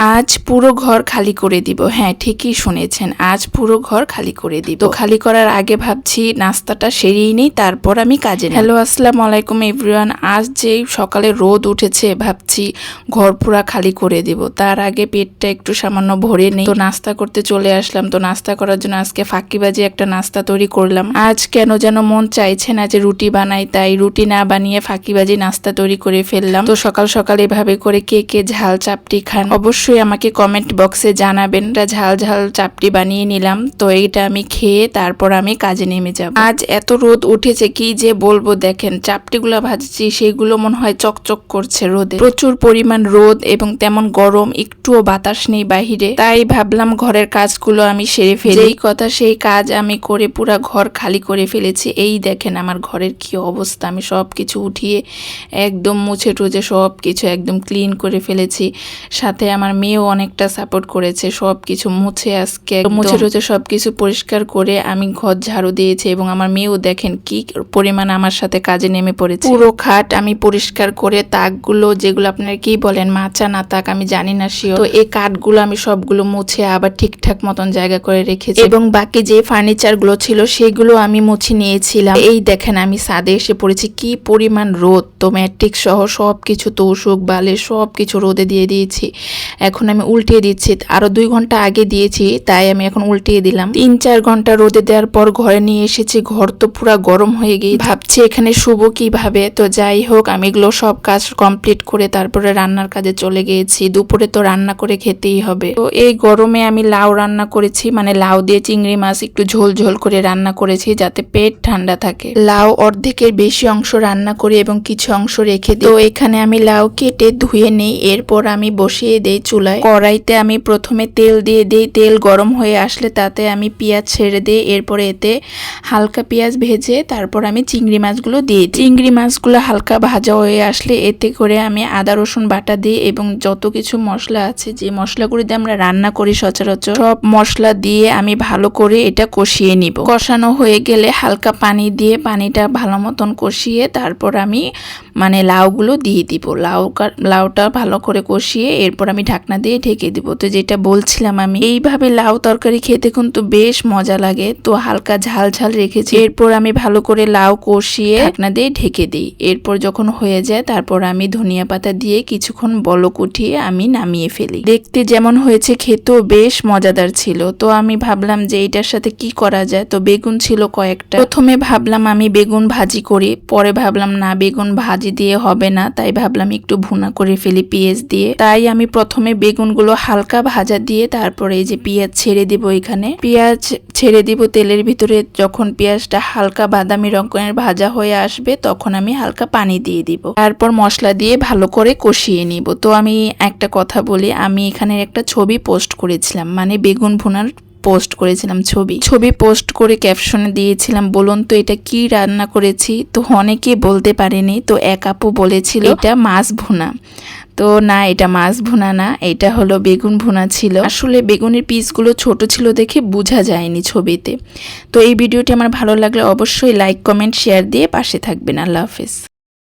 আজ পুরো ঘর খালি করে দিব। হ্যাঁ ঠিকই শুনেছেন, আজ পুরো ঘর খালি করে দিব। তো খালি করার আগে ভাবছি নাস্তাটা সেরেই নেই, তারপর আমি কাজে হ্যালো আসসালামু আলাইকুম এভরিওয়ান। আজ যে সকালে রোদ উঠেছে, ভাবছি ঘর পুরা খালি করে দিব। তার আগে পেটটা একটু সামান্য ভরে নেই। তো নাস্তা করতে চলে আসলাম। তো নাস্তা করার জন্য আজকে ফাঁকিবাজি একটা নাস্তা তৈরি করলাম। আজ কেন যেন মন চাইছে না যে রুটি বানাই, তাই রুটি না বানিয়ে ফাঁকিবাজি নাস্তা তৈরি করে ফেললাম। তো সকাল সকাল এভাবে করে কে কে ঝাল চাপটি খান, অবশ্যই আমাকে কমেন্ট বক্সে জানাবেন। এটা ঝাল ঝাল চাপটি বানিয়ে নিলাম। তো এইটা আমি খেয়ে তারপর আমি কাজে নেমে যাব। আজ এত রোদ উঠেছে, কি যে বলব দেখেন, চাপটিগুলো ভাজছি, সেগুলো মনে হয় চকচক করছে রোদে। প্রচুর পরিমাণ রোদ এবং তেমন গরম, একটুও বাতাস নেই বাহিরে। তাই ভাবলাম ঘরের কাজগুলো আমি সেরে ফেলি। এই কথা সেই কাজ আমি করে পুরা ঘর খালি করে ফেলেছি। এই দেখেন আমার ঘরের কি অবস্থা। আমি সব কিছু উঠিয়ে একদম মুছে টুছে সব কিছু একদম ক্লিন করে ফেলেছি। সাথে আমার মেয়েও অনেকটা সাপোর্ট করেছে সব কিছু মুছে আজকে। মুছে টুছে সব কিছু পরিষ্কার করে আমি ঘর ঝাড়ু দিয়েছি এবং আমার মেয়েও দেখেন কি পরিমাণ আমার সাথে কাজে নেমে পড়েছে। পুরো খাট আমি পরিষ্কার করে তাকগুলো যেগুলো আপনারা কি বলেন মাচা না তাক আমি জানি না শিও তো এই কাঠগুলো আমি সবগুলো মুছে আবার ঠিকঠাক মতন জায়গা করে রেখেছি। এবং বাকি যে ফার্নিচারগুলো ছিল সেগুলো আমি মুছে নিয়েছিলাম। এই দেখেন আমি সাদে এসে পড়েছি কি পরিমাণ রোদ। তো ম্যাট্রিক সহ সব কিছু তোষক বালে সব কিছু রোদে দিয়ে দিয়েছি। এখন আমি উল্টিয়ে দিচ্ছি। আরও দুই ঘণ্টা আগে দিয়েছি, তাই আমি এখন উল্টিয়ে দিলাম। তিন চার ঘণ্টা রোদে দেওয়ার পর ঘরে নিয়ে এসেছি, ঘর তো পুরো গরম হয়ে গিয়ে ভাবছি এখানে শুভ কীভাবে? তো যাই হোক, আমি এগুলো সব কাজ কমপ্লিট করে তারপরে রান্নার কাজে চলে গিয়েছি। দুপুরে তো রান্না করে খেতেই হবে। তো এই গরমে আমি লাউ রান্না করেছি মানে লাউ দিয়ে চিংড়ি মাছ একটু ঝোল ঝোল করে রান্না করেছি, যাতে পেট ঠান্ডা থাকে। লাউ অর্ধেকের বেশি অংশ রান্না করি এবং কিছু অংশ রেখে দিই। তো এখানে আমি লাউ কেটে ধুয়ে নেই, এরপর আমি বসিয়ে দেই চুলায়। কড়াইতে আমি প্রথমে তেল দিয়ে দিই। তেল গরম হয়ে আসলে তাতে আমি পেঁয়াজ ছেড়ে দিই। এরপরে এতে হালকা পেঁয়াজ ভেজে তারপর আমি চিংড়ি মাছগুলো দিই। চিংড়ি মাছগুলো হালকা ভাজা হয়ে আসলে এতে করে আমি আদা, রসুন বাটা দিই এবং যত কিছু মশলা আছে, যে মশলাগুলো দিয়ে আমরা রান্না করি সচরাচর, সব মশলা দিয়ে আমি ভালো করে এটা কষিয়ে নিব। কষানো হয়ে গেলে হালকা পানি দিয়ে পানিটা ভালো মতন কষিয়ে তারপর আমি মানে লাউগুলো দিয়ে দিব। লাউ লাউটা ভালো করে কষিয়ে এরপর আমি ঢাকনা দিয়ে ঢেকে দিব। তো যেটা বলছিলাম আমি, এইভাবে লাউ তরকারি খেতে কিন্তু বেশ মজা লাগে। তো হালকা ঝাল ঝাল রেখেছি। এরপর আমি ভালো করে লাউ কষিয়ে ঢাকনা দিয়ে ঢেকে দিই। এরপর যখন হয়ে যায়, তারপর আমি ধনিয়া পাতা দিয়ে কিছুক্ষণ বলক উঠিয়ে আমি নামিয়ে ফেলি। দেখতে যেমন হয়েছে, খেতেও বেশ মজাদার ছিল। তো আমি ভাবলাম যে এটার সাথে কি করা যায়? তো বেগুন ছিল কয়েকটা। প্রথমে ভাবলাম আমি বেগুন ভাজি করি, পরে ভাবলাম না, বেগুন ভাজি দিয়ে হবে না। তাই ভাবলাম একটু ভুনা করে ফেলি পেঁয়াজ দিয়ে। তাই আমি প্রথমে বেগুনগুলো হালকা ভাজা দিয়ে তারপরে এই যে পেঁয়াজ ছেড়ে দিব এখানে। পেঁয়াজ ছেড়ে দিব তেলের ভিতরে। যখন পেঁয়াজটা হালকা বাদামি রঙের ভাজা হয়ে আসবে, তখন আমি হালকা পানি দিয়ে দিব। তারপর মশলা দিয়ে ভালো করে কষিয়ে নিব। তো আমি একটা কথা বলি, আমি এখানে একটা ছবি পোস্ট করেছিলাম। মানে বেগুন ভুনার পোস্ট করেছিলাম ছবি। ছবি পোস্ট করে ক্যাপশনে দিয়েছিলাম, বলুন তো এটা কি রান্না করেছি? তো অনেকে বলতে পারেনি, তো এক আপু বলেছিল, এটা মাছ ভুনা। তো না, এটা মাছ ভুনা না, এটা হলো বেগুন ভুনা ছিল। আসলে বেগুনের পিসগুলো ছোট ছিল দেখে বোঝা যায়নি ছবিতে। তো এই ভিডিওটি আমার ভালো লাগলে অবশ্যই লাইক কমেন্ট শেয়ার দিয়ে পাশে থাকবেন। আল্লাহ হাফেজ।